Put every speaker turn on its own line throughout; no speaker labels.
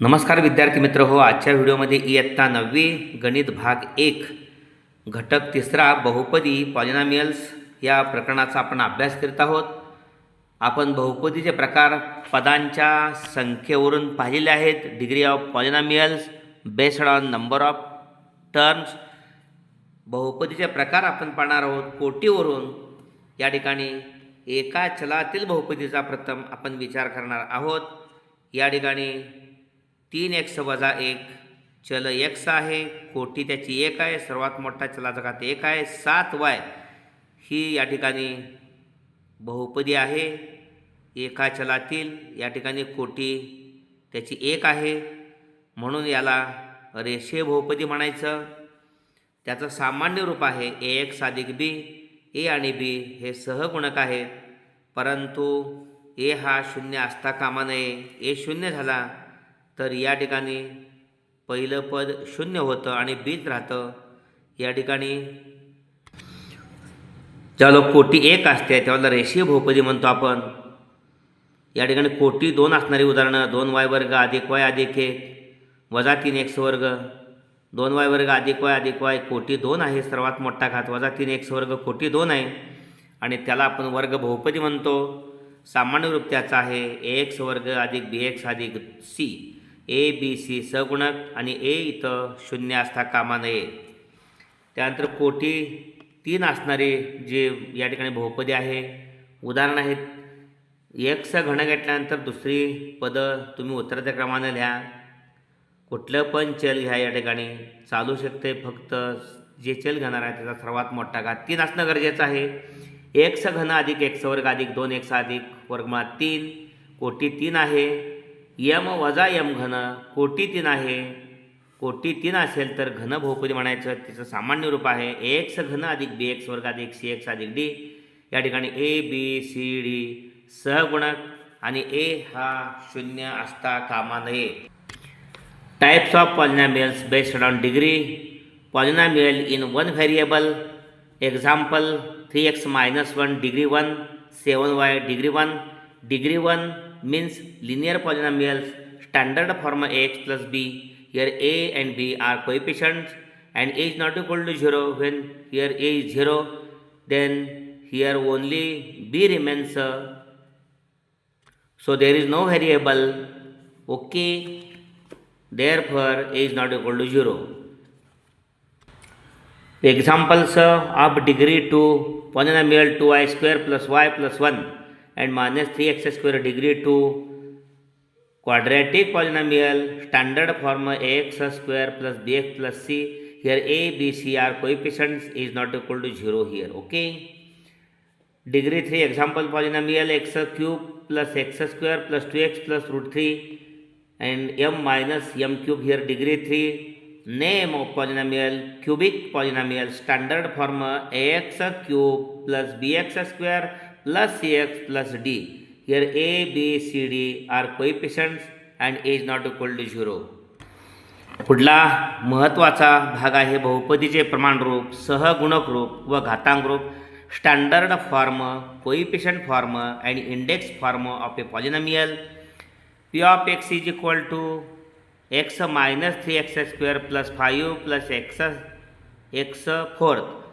नमस्कार विद्यार्थी मित्र हो आजच्या व्हिडिओमध्ये इयत्ता नववी गणित भाग एक घटक तिसरा बहुपदी पॉलिनामियल्स या प्रकरणाचा आपण अभ्यास करीत आहोत. आपण बहुपदीचे प्रकार पदांच्या संख्येवरून पाहिलेले आहेत. Degree of polynomials based on number of terms बहुपदीचे प्रकार आपण पाहणार आहोत. कोटीवरून या ठिकाणी एका चलातील बहुपदीचा प्रथम आपण विचार करणार आहोत. या ठिकाणी तीन एक्स वजा एक. चल एक्स आहे कोटी त्याची एक आहे सर्वात मोठा चलाचा घात एक आहे सात वाय ही या ठिकाणी बहुपदी आहे. एका चलातील या ठिकाणी कोटी त्याची एक आहे. म्हणून याला रेषे बहुपदी म्हणायचं. त्याचं सामान्य रूप आहे ए एक्स अधिक बी ए आणि बी हे सहगुणक आहेत. परंतु ए हा शून्य असता कामा नये. ए शून्य झाला तर या ठिकाणी पहिलं पद शून्य होतं आणि बीज राहतं. या ठिकाणी ज्यावेळेला कोटी एक असते त्यावेळेला रेषीय बहुपदी म्हणतो आपण. या ठिकाणी कोटी दोन असणारी उदाहरणं दोन वाय वर्ग अधिक वाय अधिक एक वजा तीन एक्स वर्ग. दोन वाय वर्ग अधिक वाय अधिक वाय कोटी दोन आहे सर्वात मोठा घात. वजा तीन एक्स वर्ग कोटी दोन आहे. आणि त्याला आपण वर्ग बहुपदी म्हणतो. सामान्य रूप त्याचा आहे ए एक्स वर्ग अधिक बी एक्स अधिक सी. ए बी सी सगुणक आणि ए इथं शून्य असता कामा नये. त्यानंतर कोटी तीन असणारे जे या ठिकाणी बहुपदी आहे उदाहरण आहेत. एक्स घन घेतल्यानंतर दुसरी पदं तुम्ही उतरत्या क्रमाने लिहा. कुठलं पण चल घ्या या ठिकाणी. चालू शकते फक्त जे चल घेणार आहे त्याचा सर्वात मोठा घात तीन असणं गरजेचं आहे. एक्स घन अधिक एक्स वर्ग अधिक दोन एक्स अधिक वर्गमा तीन. कोटी तीन आहे. यम वजा यम घन कोटी तीन आहे. कोटी तीन असेल तर घन बहुपदी म्हणायचं तिचं सामान्य रूप आहे. एक्स घन अधिक बी एक्स वर्ग अधिक सी एक्स अधिक डी. या ठिकाणी ए बी सी डी सहगुणक आणि ए हा शून्य असता कामा नये. Types of polynomials based on degree polynomial in one variable example three x minus one degree one seven y degree one degree one means linear polynomials standard form ax plus b. Here a and b are coefficients and a is not equal to 0 when here a is 0 then here only b remains so there is no variable. Okay. Therefore a is not equal to 0 examples of degree 2 polynomial 2y square plus y plus 1 and minus 3x square degree 2 quadratic polynomial standard form ax square plus bx plus c. Here a b c are coefficients is not equal to 0 here okay? Degree 3 example polynomial x cube plus x square plus 2x plus root 3 and m minus m cube. Here degree 3 name of polynomial cubic polynomial standard form ax cube plus bx square plus cx plus d. Here a, b, c, d are coefficients and a is not equal to 0. पुढला महत्त्वाचा भाग आहे बहुपदीचे प्रमाणरूप सहगुणक रूप व घातांक रूप standard form coefficient form and index form of a polynomial p of x is equal to x minus three x square plus five plus x x fourth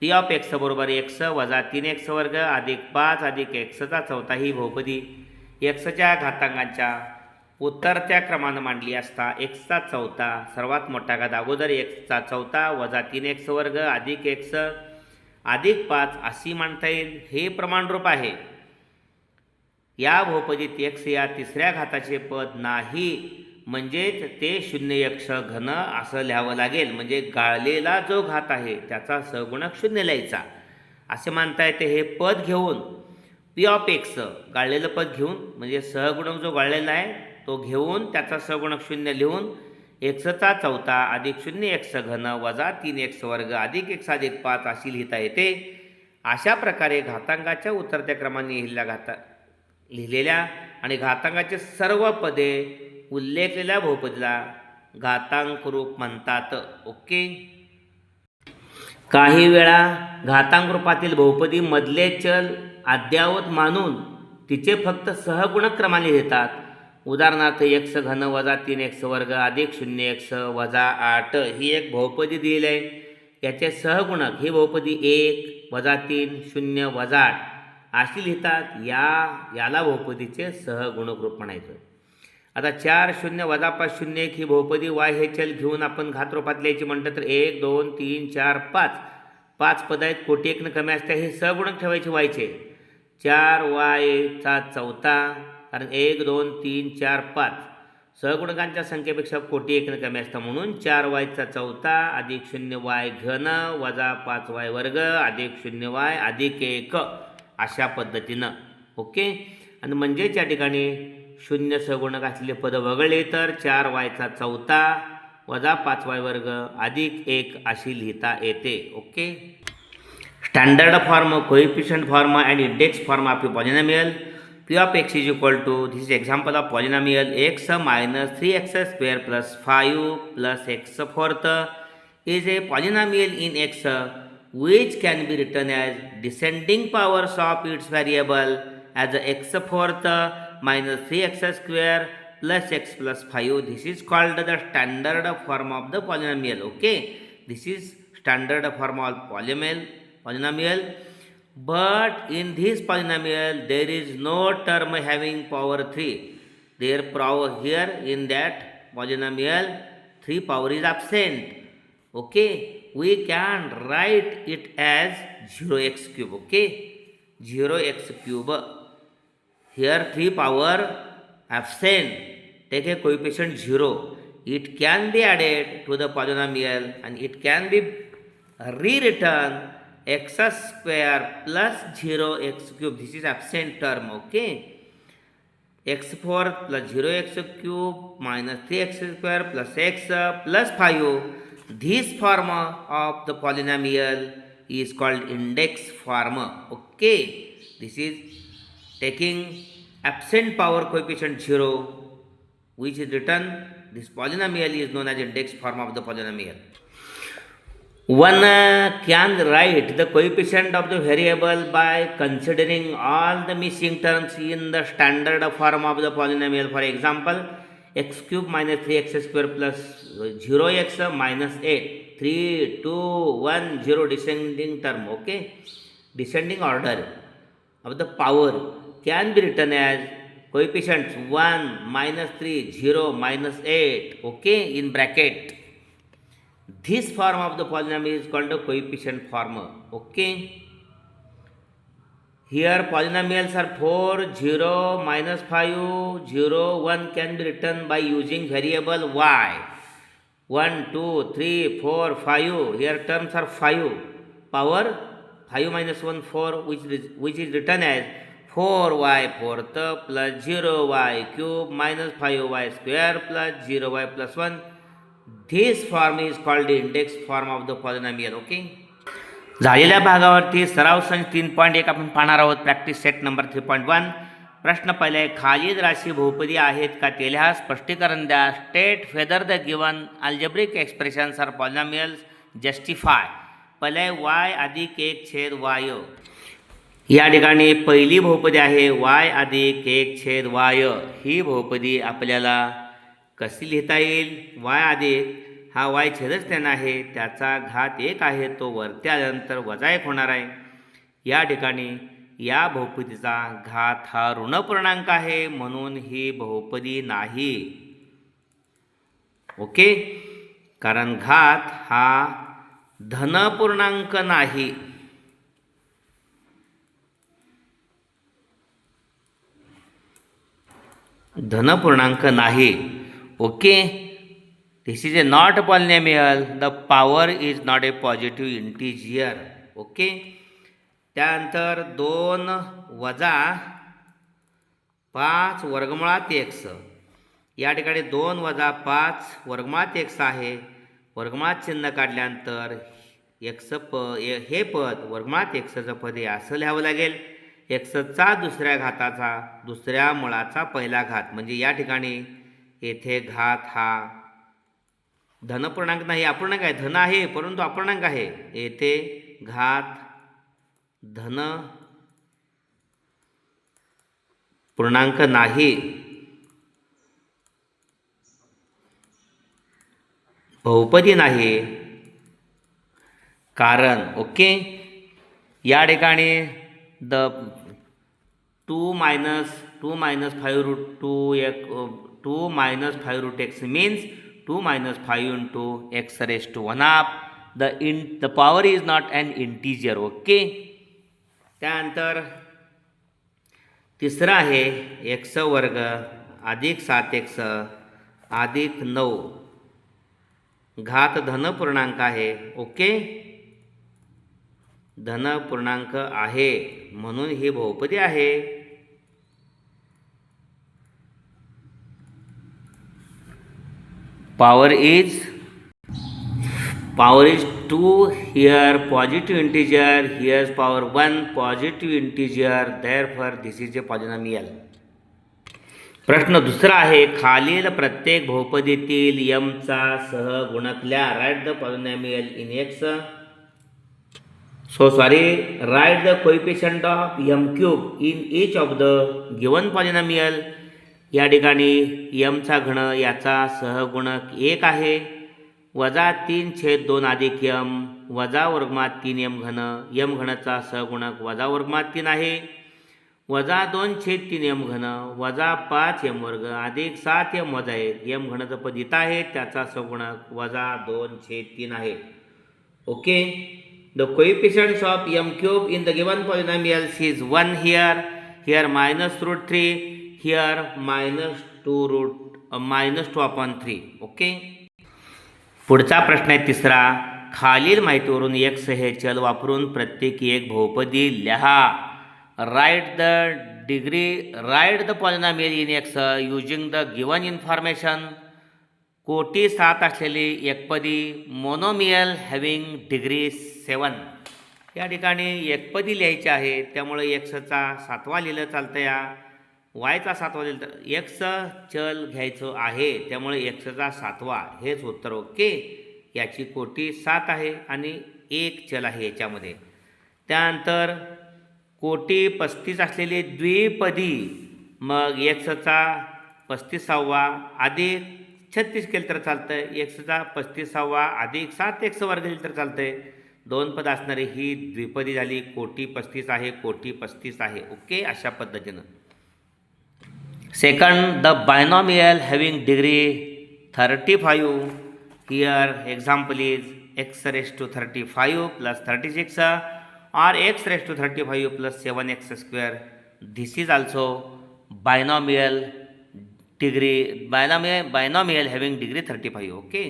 p of x बरोबर एक्स वजा तीन x वर्ग अधिक पाच अधिक एक्सचा चौथा ही बहुपदी एक्सच्या घातांकांच्या उत्तरत्या क्रमानं मांडली असता एक्सचा चौथा सर्वात मोठा घात अगोदर एक्सचा चौथा वजा तीन एक्स वर्ग अधिक एक्स अधिक पाच अशी मांडता येईल हे प्रमाणरूप आहे. या बहुपदीत एक्स या तिसऱ्या घाताचे पद नाही. म्हणजेच ते शून्ययक्ष घन असं लिहावं लागेल. म्हणजे गाळलेला जो घात आहे त्याचा सगुणक शून्य लिहायचा. असे मानता येते हे पद घेऊन. पी ऑफ एक्स गाळलेलं पद घेऊन म्हणजे सहगुणक जो गाळलेला आहे तो घेऊन त्याचा सगुणक शून्य लिहून एक्सचा चौथा अधिक शून्य एक्स घन वजा तीन एक्स वर्ग अधिक एक्स अधिक पाच अशी लिहिता येते. अशा प्रकारे घातांकाच्या उतरत्या क्रमाने लिहिल्या घाता लिहिलेल्या आणि घातांकाचे सर्व पदे उल्लेखलेल्या बहुपदीला घातांक रूप म्हणतात. ओके? काही वेळा घातांक रूपातील बहुपदी मधले चल अद्यावत मानून तिचे फक्त सहगुणक क्रमाने लिहितात उदाहरणार्थ एक्स घन वजा तीन एक्स वर्ग अधिक शून्य एक्स वजा आठ ही एक बहुपदी दिलेली आहे. याचे सहगुणक ही बहुपदी एक वजा तीन शून्य वजा आठ अशी लिहितात. या याला बहुपदीचे सहगुणक रूप म्हणायचं. आता चार शून्य वजा पाच शून्य एक ही बहुपदी वाय हे चल घेऊन आपण घातरूपात लिहायची म्हटलं तर एक दोन तीन चार पाच. पाच पद आहेत कोटी एकनं कमी असते हे सगुणक ठेवायचे वायचे. चार वायचा चौथा कारण एक दोन तीन चार पाच. सहगुणकांच्या संख्येपेक्षा कोटी एकनं कमी असतं म्हणून चार वायचा चौथा अधिक शून्य वाय घन वजा पाच वाय वर्ग अधिक शून्य वाय अधिक एक अशा पद्धतीनं. ओके? आणि म्हणजेच या ठिकाणी शून्य सगुण असलेले पद वगळले तर चार वायचा चौथा वजा पाच वाय वर्ग अधिक एक अशी लिहिता येते. Okay? Standard form coefficient form and index form of polynomial. P of x is equal to this is example of polynomial x minus three x square plus five plus x fourth is a polynomial in x which can be written as descending powers of its variable as a x fourth minus 3x square plus x plus 5 this is called the standard form of the polynomial okay? This is standard form of polynomial polynomial. But in this polynomial there is no term having power 3 there power here in that polynomial 3 power is absent okay? We can write it as 0x cube okay? 0x cube here 3 power absent take a coefficient 0 it can be added to the polynomial and it can be rewritten x square plus 0 x cube. This is absent term okay? X four plus zero x cube minus 3 x square plus x plus x plus five this form of the polynomial is called index form okay taking absent power coefficient 0 which is written this polynomial is known as index form of the polynomial one uh, can write the coefficient of the variable by considering all the missing terms in the standard form of the polynomial. For example, x cube minus 3x square plus 0x minus 8. 3, 2, 1, 0 descending term. Okay. Descending order of the power can be written as coefficients 1, minus 3, 0, minus 8. Okay. In bracket. This form of the polynomial is called a coefficient form. Okay. Here polynomials are 4, 0, minus 5, 0, 1 can be written by using variable y. 1, 2, 3, 4, 5. Here terms are 5. Power 5 minus 1, 4 which is, which is written as 4y fourth plus 0y cube minus 5y square plus 0y plus 1 this form is called the index form of the polynomial okay झालेल्या भागावरती सराव संच तीन point एक आपण पाहणार आहोत. Practice set number three point one प्रश्न पहिले खालील राशी बहुपदी आहेत का ते लिहा स्पष्टीकरण द्या. State whether the given algebraic expressions are polynomials justify पहिले वाय अधिक एक छेद वाय या ठिकाणी पहिली बहुपदी आहे वाय अधिक एक छेद वाय. ही बहुपदी आपल्याला कशी लिहिता येईल? वाय अधिक हा वाय छेदच त्यांना आहे. त्याचा घात एक आहे. तो वरती आल्यानंतर वजा एक होणार आहे. या ठिकाणी या बहुपदीचा घात हा ऋणपूर्णांक आहे. म्हणून ही बहुपदी नाही. ओके? कारण घात हा धनपूर्णांक नाही. धनपूर्णांक नाही. Okay? This is a not polynomial the power is not a positive integer okay? त्यानंतर दोन वजा पाच वर्गमुळात एक्स या ठिकाणी दोन वजा पाच वर्गमुळात एक्स आहे. वर्गमुळात चिन्ह काढल्यानंतर एक्स प हे पद वर्गमुळात एक्सचं पद हे असं लिहावं लागेल. एक्सचा दुसऱ्या घाताचा दुसऱ्या मुळाचा पहिला घात. म्हणजे या ठिकाणी येथे घात हा धनपूर्णांक नाही अपूर्णांक आहे. धन आहे परंतु अपूर्णांक आहे. येथे घात धन पूर्णांक नाही. बहुपदी नाही. कारण ओके? या ठिकाणी the two minus two minus five root two एक two minus five root x means two minus five into x raise to one half. The in the power is not an integer okay? त्यानंतर तिसरं आहे x वर्ग अधिक सात x अधिक नऊ. घात धन पूर्णांक आहे ओके? धन पूर्णांक आहे म्हणून ही बहुपदी आहे. Power is power is 2 here positive integer here's power 1 positive integer therefore this is a polynomial. प्रश्न दुसरा आहे खालील प्रत्येक बहुपदीतील यमचा सह गुणकल्या write the polynomial in x so sorry write the coefficient of m cube in each of the given polynomial या ठिकाणी यमचा घन याचा सहगुणक एक आहे. वजा तीन छेद दोन अधिक यम वजा वर्गमात तीन यम घन यम घनचा सहगुणक वजा वर्गमात तीन आहे. वजा दोन छेद तीन यम घन वजा पाच यम वर्ग अधिक सात यम वजा एक. यम घनचं पद इथं आहे त्याचा सहगुणक वजा दोन छेद तीन आहे. Okay? The coefficients of m cube in the given polynomials is one here here minus root three here minus two root minus two upon three okay पुढचा प्रश्न आहे तिसरा. खालील माहितीवरून एक्स हे चल वापरून प्रत्येकी एक बहुपदी लिहा. Write the degree write the polynomial in x using the given information कोटी सात असलेली एकपदी मोनोमियल हॅविंग डिग्री सेवन या ठिकाणी एकपदी लिहायची आहे त्यामुळे एक्सचा सातवा लिहिलं चालतं या वायचा सातवा दिला तर एक्स चल घ्यायचं आहे. त्यामुळे एक्सचा सातवा हेच उत्तर ओके. याची कोटी सात आहे आणि एक चल आहे याच्यामध्ये. त्यानंतर कोटी पस्तीस असलेली द्विपदी. मग एक्सचा पस्तीसावा अधिक छत्तीस केलं तर चालतं आहे एक्सचा पस्तीसावा अधिक सात एक्स वर्ग दिली तर चालतं आहे दोन पद असणारी ही द्विपदी झाली. कोटी पस्तीस आहे कोटी पस्तीस आहे. ओके? अशा पद्धतीनं. Second the binomial having degree thirty five here example is x raise to thirty five plus thirty six or x raise to thirty raised to 35 plus 7x square. This is also degree degree binomial binomial degree thirty 35 okay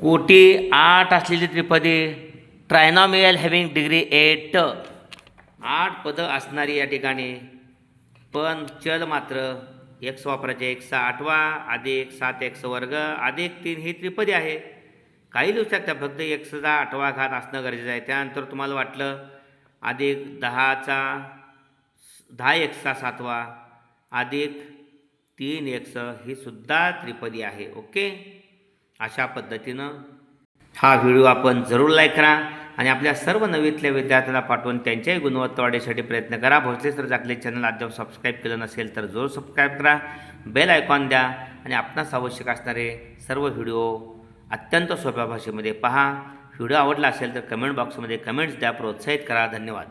कोटी आठ असलेली त्रिपदी trinomial having degree eight आठ पदं असणारी या ठिकाणी पण चल मात्र एक्स वापरायचे सा आठवा अधिक सात एक्स वर्ग अधिक तीन ही त्रिपदी आहे. काही दिवसात त्या फक्त एक्सचा आठवा घात असणं गरजेचं आहे. त्यानंतर तुम्हाला वाटलं अधिक दहाचा दहा एक्सचा सातवा अधिक तीन एक्स ही सुद्धा त्रिपदी आहे. ओके? अशा पद्धतीनं हा व्हिडिओ आपण जरूर लाईक करा. आणि आपल्या सर्व नवीतल्या विद्यार्थ्यांना पाठवून त्यांच्याही गुणवत्ता वाढीसाठी प्रयत्न करा. भोसले सर जागले चॅनल अद्याप सबस्क्राईब केलं नसेल तर जरूर सबस्क्राईब करा. बेल आयकॉन द्या आणि आपणास आवश्यक असणारे सर्व व्हिडिओ अत्यंत सोप्या भाषेमध्ये पहा. व्हिडिओ आवडला असेल तर कमेंट बॉक्समध्ये कमेंट्स द्या. प्रोत्साहित करा. धन्यवाद.